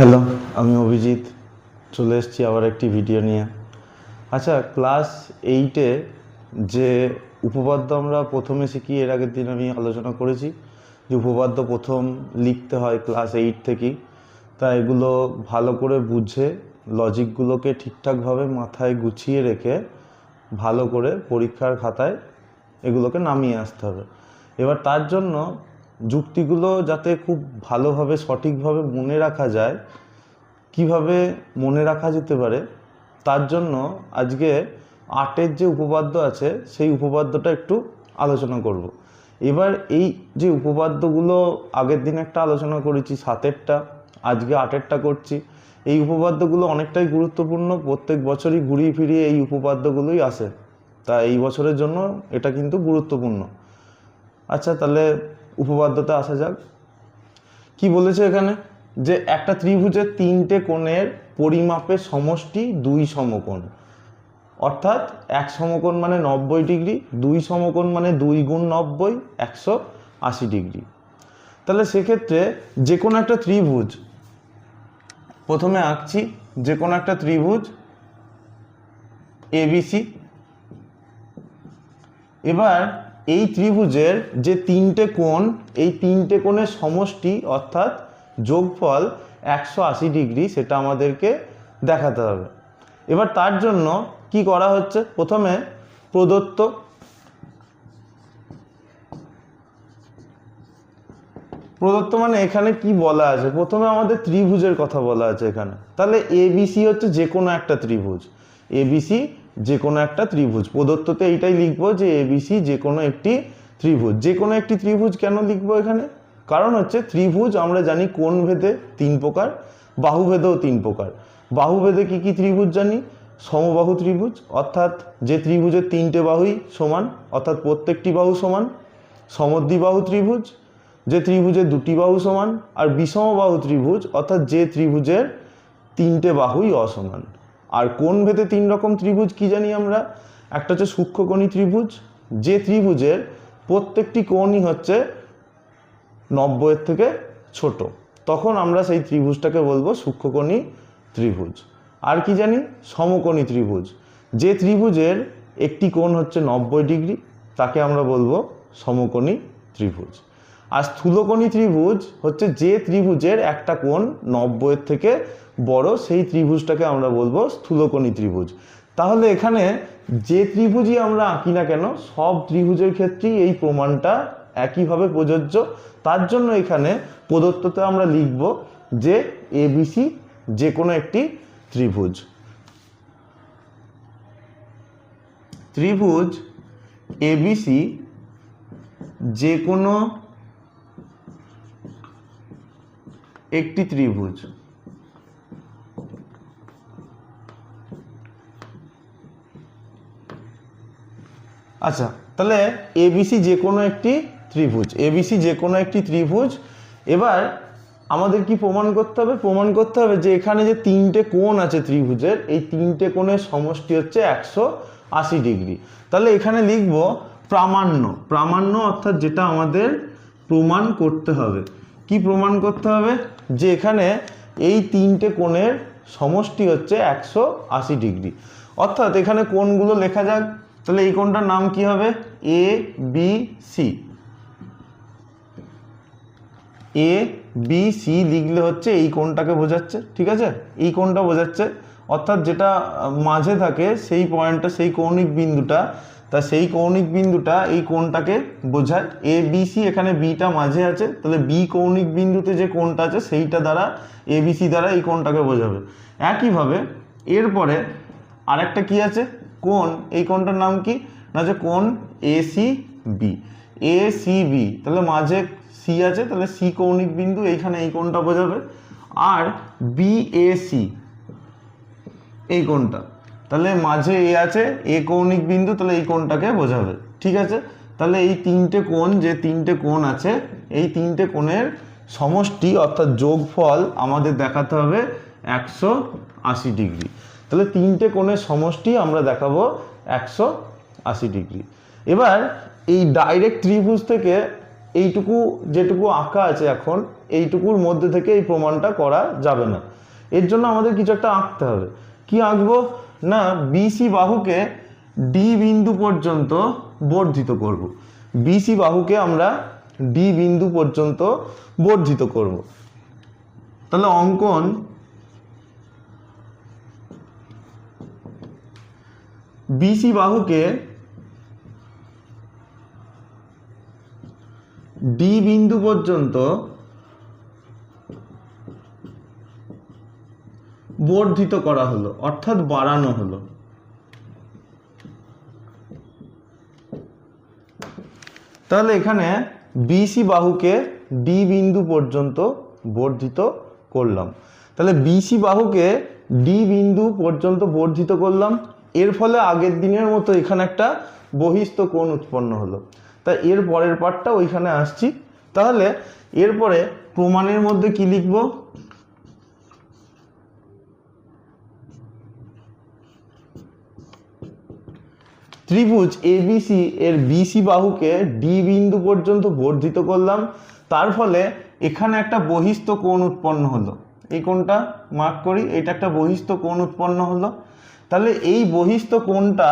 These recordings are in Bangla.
হ্যালো, আমি অভিজিৎ। চলে এসেছি আবার একটি ভিডিও নিয়ে। আচ্ছা ক্লাস এইটে যে উপপাদ্য আমরা প্রথমে শিখি, এর আগের দিন আমি আলোচনা করেছি যে উপপাদ্য প্রথম লিখতে হয় ক্লাস এইট থেকেই। তা এগুলো ভালো করে বুঝে লজিকগুলোকে ঠিকঠাকভাবে মাথায় গুছিয়ে রেখে ভালো করে পরীক্ষার খাতায় এগুলোকে নামিয়ে আসতে হবে। এবার তার জন্য যুক্তিগুলো যাতে খুব ভালোভাবে, সঠিকভাবে মনে রাখা যায়, কীভাবে মনে রাখা যেতে পারে, তার জন্য আজকে আটের যে উপপাদ্য আছে, সেই উপপাদ্যটা একটু আলোচনা করব। এবার এই যে উপপাদ্যগুলো আগের দিন একটা আলোচনা করেছি, সাতেরটা, আজকে আটেরটা করছি, এই উপপাদ্যগুলো অনেকটাই গুরুত্বপূর্ণ, প্রত্যেক বছরই ঘুরিয়ে ফিরিয়ে এই উপপাদ্যগুলোই আসে তা এই বছরের জন্য এটা কিন্তু গুরুত্বপূর্ণ আচ্ছা তাহলে উপপাদ্যতে আসা যাক। কি বলেছে এখানে? যে একটা ত্রিভুজের তিনটে কোণের পরিমাপের সমষ্টি দুই সমকোণ। অর্থাৎ এক সমকোণ মানে নব্বই ডিগ্রি, দুই সমকোণ মানে দুই গুণ নব্বই, একশো আশি ডিগ্রি। তাহলে সেক্ষেত্রে যে কোনো একটা ত্রিভুজ, প্রথমে আঁকছি, যে কোনো একটা ত্রিভুজ এবিসি এবার এই ত্রিভুজের যে তিনটে কোণ, এই তিনটে কোণের সমষ্টি অর্থাৎ যোগফল একশো আশি ডিগ্রি সেটা আমাদেরকে দেখাতে হবে। এবার তার জন্য কি করা হচ্ছে? প্রথমে প্রদত্ত প্রদত্ত মানে এখানে কি বলা আছে? প্রথমে আমাদের ত্রিভুজের কথা বলা আছে এখানে। তাহলে এবিসি হচ্ছে যে কোনো একটা ত্রিভুজ। এবিসি যে কোনো একটা ত্রিভুজ। প্রদত্ততে এইটাই লিখব যে এবিসি যে কোনো একটি ত্রিভুজ। যে কোনো একটি ত্রিভুজ কেন লিখব এখানে? কারণ হচ্ছে ত্রিভুজ আমরা জানি কোন ভেদে তিন প্রকার, বাহুভেদেও তিন প্রকার। বাহুভেদে কি কি ত্রিভুজ জানি? সমবাহু ত্রিভুজ, অর্থাৎ যে ত্রিভুজের তিনটে বাহুই সমান, অর্থাৎ প্রত্যেকটি বাহু সমান। সমদ্বিবাহু ত্রিভুজ, যে ত্রিভুজের দুটি বাহু সমান, আর বিষমবাহু ত্রিভুজ, অর্থাৎ যে ত্রিভুজের তিনটে বাহুই অসমান। আর কোন ভেদে তিন রকম ত্রিভুজ কি জানি আমরা? একটা হচ্ছে সূক্ষ্মকণি ত্রিভুজ, যে ত্রিভুজের প্রত্যেকটি কোণই হচ্ছে নব্বইয়ের থেকে ছোট। তখন আমরা সেই ত্রিভুজটাকে বলব সূক্ষ্মকণি ত্রিভুজ। আর কি জানি? সমকোণী ত্রিভুজ। যে ত্রিভুজের একটি কোণ হচ্ছে নব্বই ডিগ্রি, তাকে আমরা বলব সমকোণী ত্রিভুজ। আর স্থূলকোণী ত্রিভুজ হচ্ছে যে ত্রিভুজের একটা কোণ নব্বইয়ের থেকে বড়, সেই ত্রিভুজটাকে আমরা বলব স্থূলকোণী ত্রিভুজ। তাহলে এখানে যে ত্রিভুজই আমরা আঁকি না কেন, সব ত্রিভুজের ক্ষেত্রেই এই প্রমাণটা একইভাবে প্রযোজ্য। তার জন্য এখানে প্রদত্ততে আমরা লিখব যে এবিসি যে কোনো একটি ত্রিভুজ। ত্রিভুজ এবিসি যে কোনো একটি ত্রিভুজ। আচ্ছা তাহলে এবিসি যে কোনো একটি ত্রিভুজ এবিসি যে কোনো একটি ত্রিভুজ, এবার আমাদের কি প্রমাণ করতে হবে? প্রমাণ করতে হবে যে এখানে যে তিনটে কোণ আছে ত্রিভুজের, এই তিনটে কোণের সমষ্টি হচ্ছে একশো আশি ডিগ্রি। তাহলে এখানে লিখব প্রামাণ্য। প্রামাণ্য অর্থাৎ যেটা আমাদের প্রমাণ করতে হবে। কি প্রমাণ করতে হবে? যে এখানে এই তিনটে কোণের সমষ্টি হচ্ছে একশো আশি ডিগ্রি। অর্থাৎ এখানে কোণগুলো লেখা যাক। তাহলে এই কোণটার নাম কি হবে? A B C A B C লিখলে হচ্ছে এই কোণটাকে বোঝাচ্ছে, ঠিক আছে? এই কোণটা বোঝাচ্ছে, অর্থাৎ যেটা মাঝে থাকে সেই পয়েন্টটা সেই কৌণিক বিন্দুটা, তা সেই কৌণিক বিন্দুটা এই কোণটাকে বোঝায়? এ বি সি এখানে বিটা মাঝে আছে, তাহলে বি কৌণিক বিন্দুতে যে কোণটা আছে সেইটা দ্বারা এ বি সি দ্বারা এই কোণটাকে বোঝাবে। একইভাবে এরপরে আরেকটা কি আছে? কোণ এই কোণটার নাম কি? না, যে কোন? A C B A C B তাহলে মাঝে সি আছে, তাহলে সি কৌণিক বিন্দু, এইখানে এই কোনটা বোঝাবে। আর বি এ সি এই কোনটা। তাহলে মাঝে এ আছে এ কৌণিক বিন্দু, তাহলে এই কোনটাকে বোঝাবে। ঠিক আছে? তাহলে এই তিনটে কোণ, যে তিনটে কোণ আছে, এই তিনটে কোণের সমষ্টি, অর্থাৎ যোগফল, আমাদের দেখাতে হবে একশো আশি ডিগ্রি। তাহলে তিনটে কোণের সমষ্টি আমরা দেখাবো একশো আশি ডিগ্রি। এবার এই ডাইরেক্ট ত্রিভুজ থেকে এইটুকু যেটুকু আঁকা আছে এখন, এইটুকুর মধ্যে থেকে এই প্রমাণটা করা যাবে না। এর জন্য আমাদের কিছু একটা আঁকতে হবে। কি আঁকবো? না বিসি বাহুকে ডি বিন্দু পর্যন্ত বর্ধিত করব। বিসি বাহুকে আমরা ডি বিন্দু পর্যন্ত বর্ধিত করব। তাহলে অঙ্কন বিসি বাহুকে ডি বিন্দু পর্যন্ত বর্ধিত করা হলো, অর্থাৎ বাড়ানো হলো। তাহলে এখানে বিসি বাহুকে ডি বিন্দু পর্যন্ত বর্ধিত করলাম। তাহলে বিসি বাহুকে ডি বিন্দু পর্যন্ত বর্ধিত করলাম। এর ফলে আগের দিনের মতো এখানে একটা বহিস্থ কোণ উৎপন্ন হলো। তা এর পরের পার্টটা ওইখানে আসছি। তাহলে এরপরে প্রমাণের মধ্যে কি লিখব? ত্রিভুজ এবিসি এর বিসি বাহুকে ডি বিন্দু পর্যন্ত বর্ধিত করলাম। তার ফলে এখানে একটা বহিস্থ কোণ উৎপন্ন হলো। এই কোণটা মার্ক করি, এটা একটা বহিস্থ কোণ উৎপন্ন হলো। তাহলে এই বহিস্থ কোণটা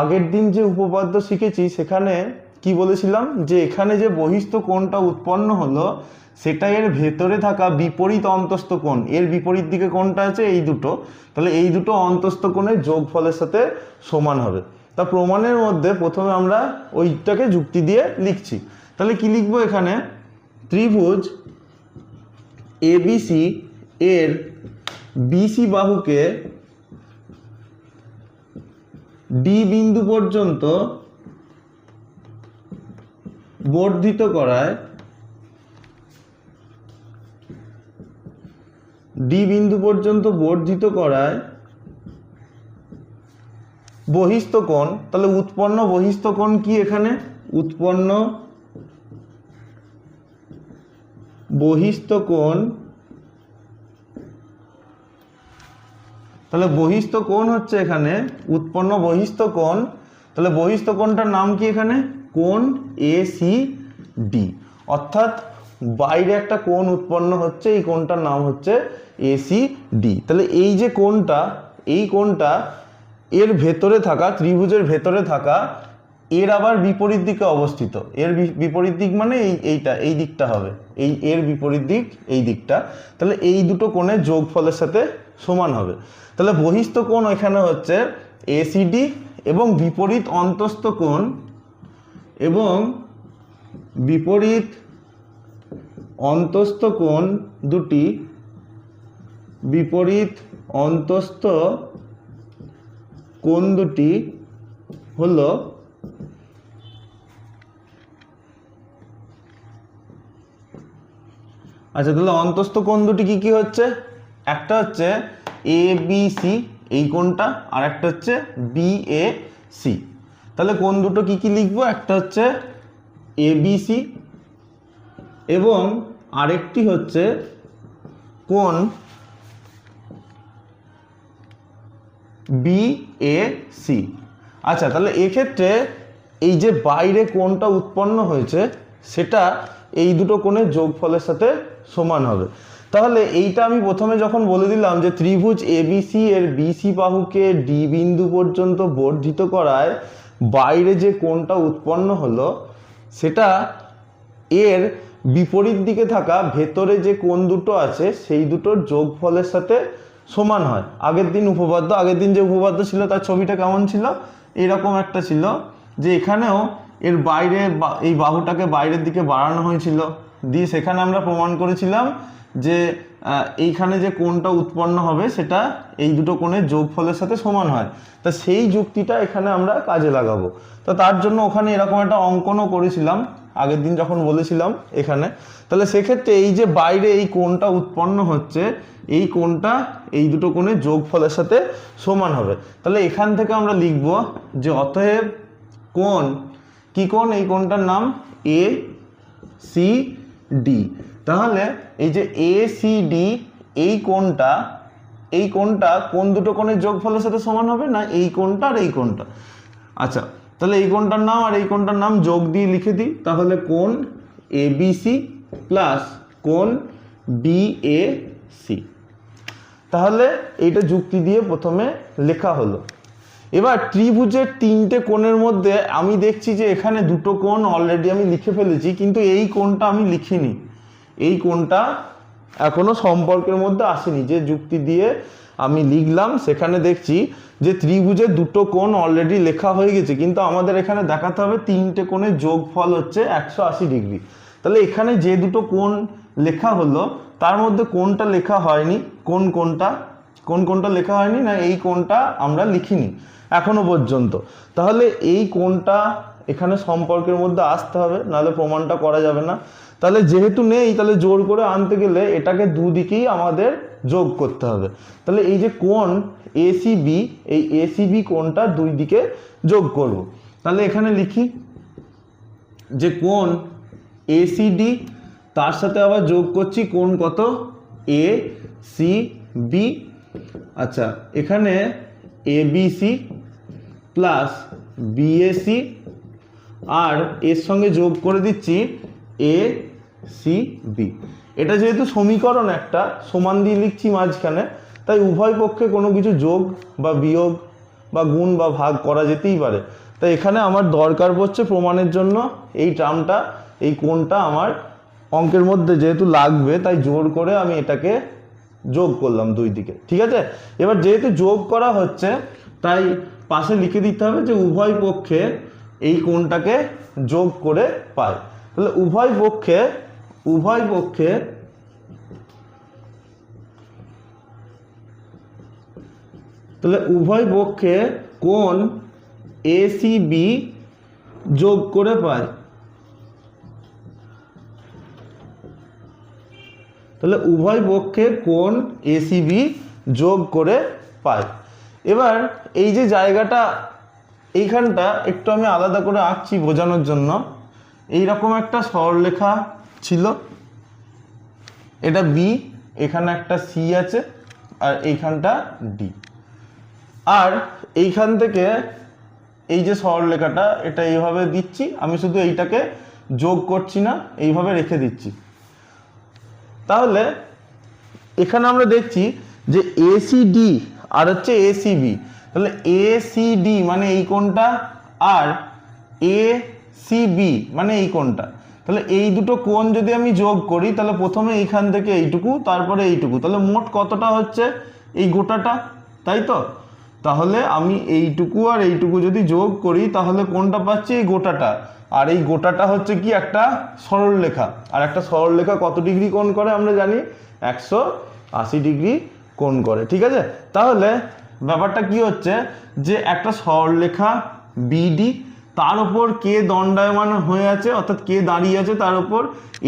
আগের দিন যে উপপাদ্য শিখেছি, সেখানে কি বলেছিলাম? যে এখানে যে বহিস্থ কোণটা উৎপন্ন হলো, সেটা এর ভেতরে থাকা বিপরীত অন্তস্থ কোণ। এর বিপরীত দিকে কোণটা আছে, এই দুটো। তাহলে এই দুটো অন্তস্থ কোণের যোগফলের সাথে সমান হবে। তা প্রমাণের মধ্যে প্রথমে আমরা ওইটাকে যুক্তি দিয়ে লিখছি। তাহলে কি লিখব এখানে? ত্রিভুজ এবিসি এর বিসি বাহুকে ডি বিন্দু পর্যন্ত বর্ধিত করায় ডি বিন্দু পর্যন্ত বর্ধিত করায় বহিস্থ কোণ। তাহলে উৎপন্ন বহিস্থ কোণ কি এখানে? উৎপন্ন বহিস্থ কোণ তাহলে বহিস্থ কোণ হচ্ছে এখানে, উৎপন্ন বহিস্থ কোণ। তাহলে বহিস্থ কোণটার নাম কি এখানে? কোণ এ সি ডি অর্থাৎ বাইরে একটা কোণ উৎপন্ন হচ্ছে, এই কোণটার নাম হচ্ছে এসি ডি তাহলে এই যে কোণটা, এই কোণটা এর ভেতরে থাকা, ত্রিভুজের ভেতরে থাকা, এর আবার বিপরীত দিকে অবস্থিত। এর বিপরীত দিক মানে এই, এইটা, এই দিকটা হবে। এই, এর বিপরীত দিক, এই দিকটা। তাহলে এই দুটো কোণের যোগফলের সাথে সমান হবে। তাহলে বহিস্থ কোণ এখানে হচ্ছে এসিডি এবং বিপরীত অন্তস্থ কোণ এবং বিপরীত অন্তস্থ কোণ দুটি, বিপরীত অন্তস্থ কোণ দুটি হল আচ্ছা তাহলে অন্তস্থ কোণ দুটি কি কি হচ্ছে? একটা হচ্ছে এ বি সি এই কোণটা আর একটা হচ্ছে বি এ সি তাহলে কোন দুটো কি কি লিখব? একটা হচ্ছে এ বি সি এবং আরেকটি হচ্ছে কোন? বি এ সি আচ্ছা তাহলে এক্ষেত্রে এই যে বাইরে কোনটা উৎপন্ন হয়েছে, সেটা এই দুটো কোণের যোগফলের সাথে সমান হবে। তাহলে এইটা আমি প্রথমে যখন বলে দিলাম যে ত্রিভুজ এবিসি এর বিসি বাহুকে ডি বিন্দু পর্যন্ত বর্ধিত করায় বাইরে যে কোণটা উৎপন্ন হলো, সেটা এর বিপরীত দিকে থাকা ভেতরে যে কোণ দুটো আছে, সেই দুটোর যোগফলের সাথে সমান হয়। আগের দিন উপপাদ্য, আগের দিন যে উপপাদ্য ছিল, তার ছবিটা কেমন ছিল? এরকম একটা ছিল, যে এখানেও এর বাইরে এই বাহুটাকে বাইরের দিকে বাড়ানো হয়েছিল। দিয়ে সেখানে আমরা প্রমাণ করেছিলাম যে এইখানে যে কোণটা উৎপন্ন হবে, সেটা এই দুটো কোণের যোগফলের সাথে সমান হয়। তা সেই যুক্তিটা এখানে আমরা কাজে লাগাবো। তো তার জন্য ওখানে এরকম একটা অঙ্কনও করেছিলাম, আগের দিন যখন বলেছিলাম এখানে। তাহলে সেক্ষেত্রে এই যে বাইরে এই কোণটা উৎপন্ন হচ্ছে, এই কোণটা এই দুটো কোণের যোগফলের সাথে সমান হবে। তাহলে এখান থেকে আমরা লিখব যে অতএব কোণ, কি কোণ? এই কোণটার নাম এ সি ডি তাহলে এই যে এ সি ডি এই কোণটা এই কোণটা কোন দুটো কোণের যোগফলের সাথে সমান হবে না এই কোণটা আর এই কোণটা? আচ্ছা তাহলে এই কোণটার নাম আর এই কোণটার নাম যোগ দিয়ে লিখে দিই। তাহলে কোণ এবিসি প্লাস কোণ বিএসি তাহলে এইটা যুক্তি দিয়ে প্রথমে লেখা হলো। এবার ত্রিভুজের তিনটে কোণের মধ্যে আমি দেখছি যে এখানে দুটো কোণ অলরেডি আমি লিখে ফেলেছি, কিন্তু এই কোণটা আমি লিখিনি। এই কোণটা এখনও সম্পর্কের মধ্যে আসেনি। যে যুক্তি দিয়ে আমি লিখলাম, সেখানে দেখছি যে ত্রিভুজের দুটো কোণ অলরেডি লেখা হয়ে গেছে, কিন্তু আমাদের এখানে দেখাতে হবে তিনটে কোণের যোগফল হচ্ছে একশো আশি ডিগ্রি। তাহলে এখানে যে দুটো কোণ লেখা হলো, তার মধ্যে কোনটা লেখা হয়নি। কোন কোনটা কোন কোনটা লেখা হয়নি না এই কোনটা আমরা লিখিনি এখনও পর্যন্ত। তাহলে এই কোনটা এখানে সম্পর্কের মধ্যে আসতে হবে, নাহলে প্রমাণটা করা যাবে না। তাহলে যেহেতু নেই, তাহলে জোর করে আনতে গেলে এটাকে দুদিকেই আমাদের যোগ করতে হবে। তাহলে এই যে কোণ এসিবি এই এসিবি কোণটা দুই দিকে যোগ করব। তাহলে এখানে লিখি যে কোণ এসিডি তার সাথে আবার যোগ করছি কোণ কত? এ সি বি আচ্ছা এখানে এবিসি প্লাস বিএসি আর এর সঙ্গে যোগ করে দিচ্ছি এ সি বি এটা যেহেতু সমীকরণ একটা, সমান দিয়ে লিখছি মাঝখানে, তাই উভয় পক্ষে কোনো কিছু যোগ বা বিয়োগ বা গুণ বা ভাগ করা যেতেই পারে। তাই এখানে আমার দরকার পড়ছে প্রমাণের জন্য এই টার্মটা, এই কোণটা আমার অঙ্কের মধ্যে যেহেতু লাগবে, তাই জোর করে আমি এটাকে যোগ করলাম দুই দিকে। ঠিক আছে? এবার যেহেতু যোগ করা হচ্ছে, তাই পাশে লিখে দিতে হবে যে উভয় পক্ষে এই কোণটাকে যোগ করে পায় তাহলে উভয় পক্ষে উভয় পক্ষে তাহলে উভয় পক্ষে কোণ এসিবি যোগ করে পায় তাহলে উভয় পক্ষে কোণ এসিবি যোগ করে পায় এবার এই যে জায়গাটা এইখানটা একটু আমি আলাদা করে আঁকছি বোঝানোর জন্য। এই রকম একটা সরলরেখা ছিল। এটা বি এখানে একটা সি আছে আর এইখানটা ডি আর এইখান থেকে এই যে সরলরেখাটা, এটা এইভাবে দিচ্ছি। আমি শুধু এইটাকে যোগ করছি না, এইভাবে রেখে দিচ্ছি। তাহলে এখানে আমরা দেখছি যে এসিডি আর হচ্ছে এসিবি তাহলে এসিডি মানে এই কোনটা আর এসিবি মানে এই কোনটা তাহলে এই দুটো কোণ যদি আমি যোগ করি, তাহলে প্রথমে এইখান থেকে এইটুকু, তারপরে এইটুকু। তাহলে মোট কতটা হচ্ছে এই গোটাটা? তাই তো? তাহলে আমি এইটুকু আর এইটুকু যদি যোগ করি, তাহলে কোনটা পাচ্ছি এই গোটাটা। আর এই গোটাটা হচ্ছে কি একটা সরলরেখা আর একটা সরলরেখা কত ডিগ্রি কোণ করে আমরা জানি? একশো আশি ডিগ্রি কোণ করে। ঠিক আছে? তাহলে ব্যাপারটা কি হচ্ছে যে একটা সরলরেখা বিডি তার উপর কে দণ্ডায়মান হয়ে আছে, অর্থাৎ কে দাঁড়িয়ে আছে তার উপর?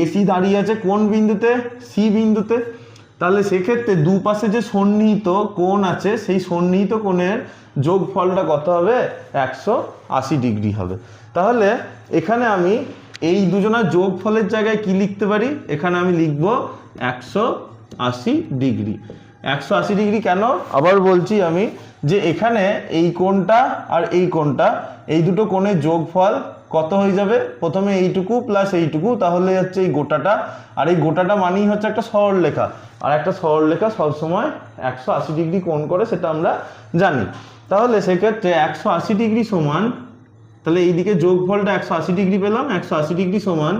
এসি দাঁড়িয়ে আছে কোন বিন্দুতে? সি বিন্দুতে। তাহলে সেক্ষেত্রে দুপাশে যে সন্নিহিত কোণ আছে, সেই সন্নিহিত কোণের যোগফলটা কত হবে? একশো আশি ডিগ্রি হবে। তাহলে এখানে আমি এই দুজনের যোগফলের জায়গায় কি লিখতে পারি? এখানে আমি লিখব একশো আশি ডিগ্রি। একশো আশি ডিগ্রি কেন? আবার বলছি আমি যে এখানে এই কোণটা আর এই কোণটা, এই দুটো কোণের যোগফল কত হয়ে যাবে? প্রথমে এইটুকু প্লাস এইটুকু, তাহলে হচ্ছে এই গোটাটা। আর এই গোটাটা মানেই হচ্ছে একটা সরলরেখা। আর একটা সরলরেখা সবসময় একশো আশি ডিগ্রি কোণ করে, সেটা আমরা জানি। তাহলে সেক্ষেত্রে একশো আশি ডিগ্রি সমান, তাহলে এই এইদিকে যোগফলটা একশো আশি ডিগ্রি পেলাম, একশো আশি ডিগ্রি সমান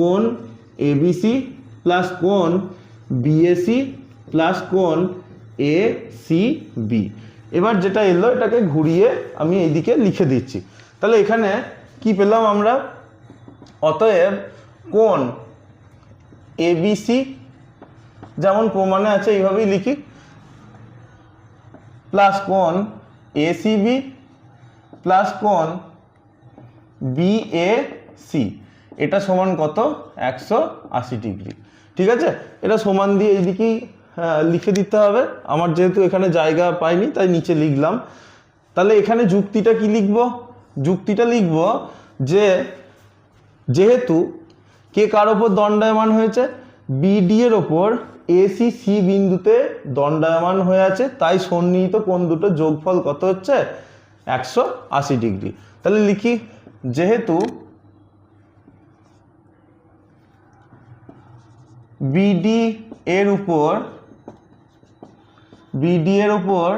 কোণ এবিসি প্লাস কোণ বিএসি প্লাস কোণ এ সি বি এবার যেটা এলো, এটাকে ঘুরিয়ে আমি এইদিকে লিখে দিচ্ছি। তাহলে এখানে কি পেলাম আমরা? অতএব কোণ এবিসি যেমন প্রমাণে আছে, এইভাবেই লিখি। প্লাস কোণ এসিবি প্লাস কোণ বিএসি এটা সমান কত? একশো আশি ডিগ্রি। ঠিক আছে? এটা সমান দিয়ে এইদিকেই আহ, লিখে দিতে হবে। আমার যেহেতু এখানে জায়গা পাইনি তাই নিচে লিখলাম। তাহলে এখানে যুক্তিটা কি লিখব? যুক্তিটা লিখব যে যেহেতু কে কার ওপর দণ্ডায়মান হয়েছে? বিডি এর ওপর এসি সি বিন্দুতে দণ্ডায়মান হয়ে আছে তাই সন্নিহিত কোন দুটো যোগফল কত হচ্ছে? একশো আশি ডিগ্রি। তাহলে লিখি যেহেতু বিডি এর উপর বিডি এর উপর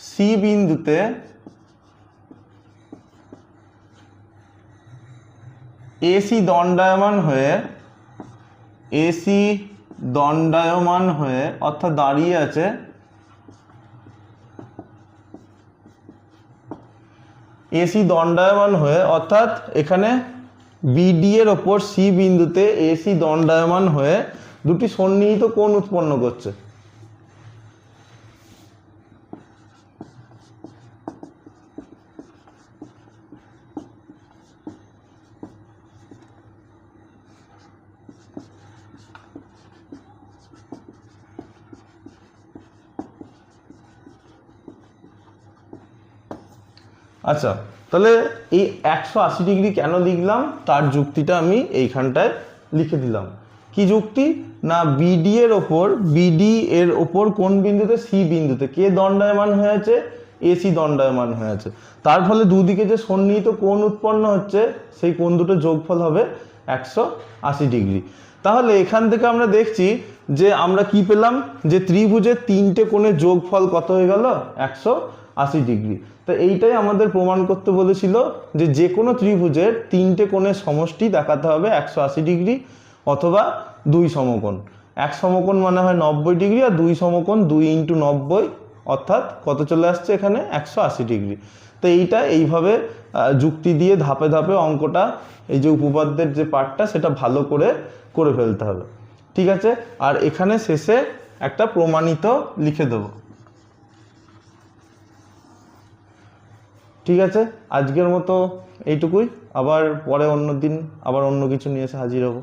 সি বিন্দুতে এসি দণ্ডায়মান হয়ে এসি দণ্ডায়মান হয়ে অর্থাৎ দাঁড়িয়ে আছে এসি দণ্ডায়মান হয়ে অর্থাৎ এখানে বিডি এর ওপর সি বিন্দুতে এসি দণ্ডায়মান হয়ে দুটি সন্নিহিত কোণ উৎপন্ন করছে। আচ্ছা তাহলে এই একশো আশি ডিগ্রি কেন লিখলাম? তার যুক্তিটা আমি এইখানটায় লিখে দিলাম। কি যুক্তি? না বিডি এর ওপর বিডি এর ওপর কোন বিন্দুতে? সি বিন্দুতে। কে দণ্ডায়মান হয়ে আছে এসি দণ্ডায়মান হয়ে আছে তার ফলে দুদিকে যে সন্নিহিত কোণ উৎপন্ন হচ্ছে, সেই কোণ দুটো যোগফল হবে একশো আশি ডিগ্রি। তাহলে এখান থেকে আমরা দেখছি যে আমরা কি পেলাম? যে ত্রিভুজের তিনটে কোণের যোগফল কত হয়ে গেল? একশো আশি ডিগ্রি। তো এইটাই আমাদের প্রমাণ করতে বলেছিল যে যে কোনো ত্রিভুজের তিনটে কোণের সমষ্টি দেখাতে হবে একশো আশি ডিগ্রি অথবা দুই সমকোণ। এক সমকোণ মানে হয় নব্বই ডিগ্রি আর দুই সমকোণ দুই ইন্টু নব্বই, অর্থাৎ কত চলে আসছে এখানে? একশো আশি ডিগ্রি। তো এইটা এইভাবে যুক্তি দিয়ে ধাপে ধাপে অঙ্কটা, এই যে উপপাদ্যের যে পার্টটা সেটা ভালো করে করে ফেলতে হবে। ঠিক আছে? আর এখানে শেষে একটা প্রমাণিত লিখে দেবো। ঠিক আছে, আজকের মতো এইটুকুই। আবার পরে অন্য দিন আবার অন্য কিছু নিয়ে এসে হাজির হব।